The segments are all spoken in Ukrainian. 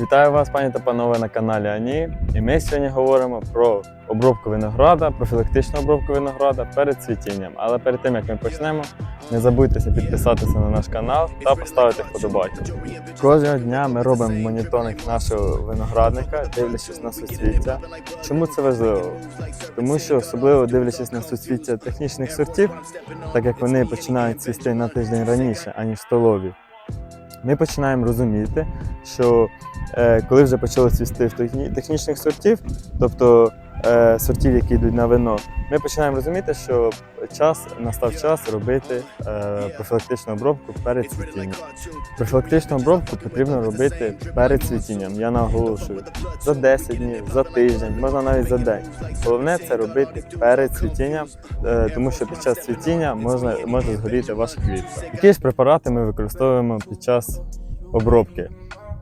Вітаю вас, пані та панове, на каналі Ані. І ми сьогодні говоримо про обробку винограда, профілактичну обробку винограда перед цвітінням. Але перед тим як ми почнемо, не забудьте підписатися на наш канал та поставити вподобайку. Кожного дня ми робимо моніторинг нашого виноградника, дивлячись на суцвіття. Чому це важливо? Тому що особливо дивлячись на суцвіття технічних сортів, так як вони починають цвісти на тиждень раніше, аніж столові, ми починаємо розуміти, що коли вже почали цвісти технічних сортів, тобто е, сортів, які йдуть на вино, ми починаємо розуміти, що час настав час робити е, профілактичну обробку перед цвітінням. Профілактичну обробку потрібно робити перед цвітінням. Я наголошую за 10 днів, за тиждень, можна навіть за день. Головне це робити перед цвітінням, е, тому що під час цвітіння можна, може згоріти ваша квітка. Які ж препарати ми використовуємо під час обробки?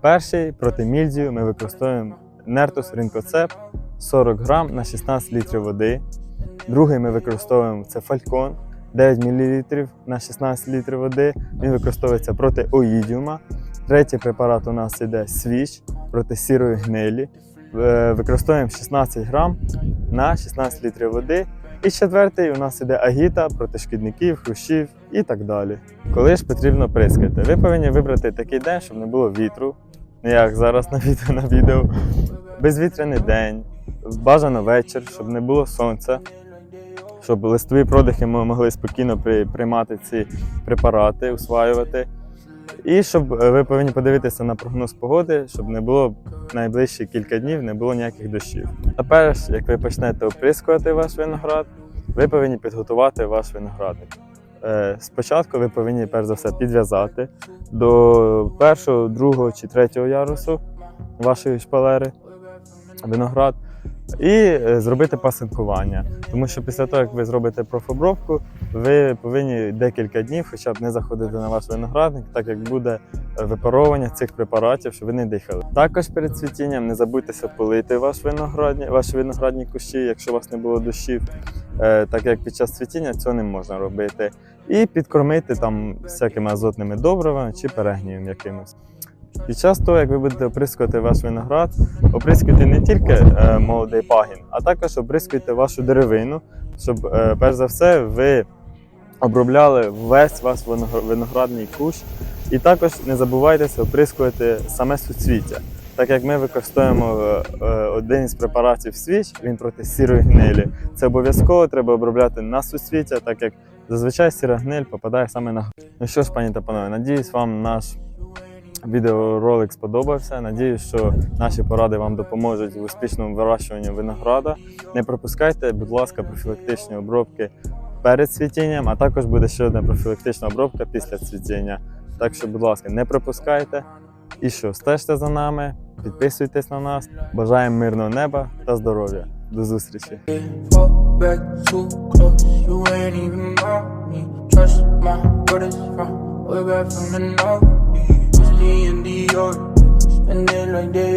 Перший проти мільдію ми використовуємо Нертус Ринкоцеп 40 грам на 16 літрів води. Другий ми використовуємо це Фалькон 9 мл на 16 літрів води. Він використовується проти оїдіума. Третій препарат у нас іде свіч проти сірої гнилі. Е, Використовуємо 16 грам на 16 літрів води. І четвертий у нас іде агіта проти шкідників, хрущів і так далі. Коли ж потрібно прискати? Ви повинні вибрати такий день, щоб не було вітру, як зараз на відео, на відео. Безвітряний день, бажано вечір, щоб не було сонця, щоб листові продихи ми могли спокійно при- приймати ці препарати, усваювати. І щоб е, ви повинні подивитися на прогноз погоди, щоб не було найближчі кілька днів не було ніяких дощів. Перш як ви почнете оприскувати ваш виноград, ви повинні підготувати ваш виноградник. Е, Спочатку ви повинні перш за все підв'язати до першого, другого чи третього ярусу вашої шпалери виноград і е, зробити пасинкування. Тому що після того, як ви зробите профобробку, ви повинні декілька днів хоча б не заходити на ваш виноградник, так як буде е, випаровування цих препаратів, щоб не дихали. Також перед цвітінням не забудьтеся полити ваш виноградні, ваші виноградні кущі, якщо у вас не було дощів, так як під час цвітіння цього не можна робити. І підкормити там всякими азотними добривами чи перегнієм якимось. Під час того, як ви будете оприскувати ваш виноград, оприскуйте не тільки е, молодий пагін, а також оприскуйте вашу деревину, щоб е, перш за все ви обробляли весь ваш виноградний кущ. І також не забувайтеся оприскувати саме суцвіття. Так як ми використовуємо е, е, один із препаратів свіч, він проти сірої гнилі. Це обов'язково треба обробляти на суцвіття, так як зазвичай сіра гниль попадає саме на. Ну що ж, пані та панове, надіюсь, вам наш відеоролик сподобався. Надіюсь, що наші поради вам допоможуть в успішному вирощуванні винограда. Не пропускайте, будь ласка, профілактичні обробки перед цвітінням, а також буде ще одна профілактична обробка після цвітіння. Так що, будь ласка, не пропускайте. І що, стежте за нами, підписуйтесь на нас. Бажаємо мирного неба та здоров'я. До зустрічі! Spend it like they.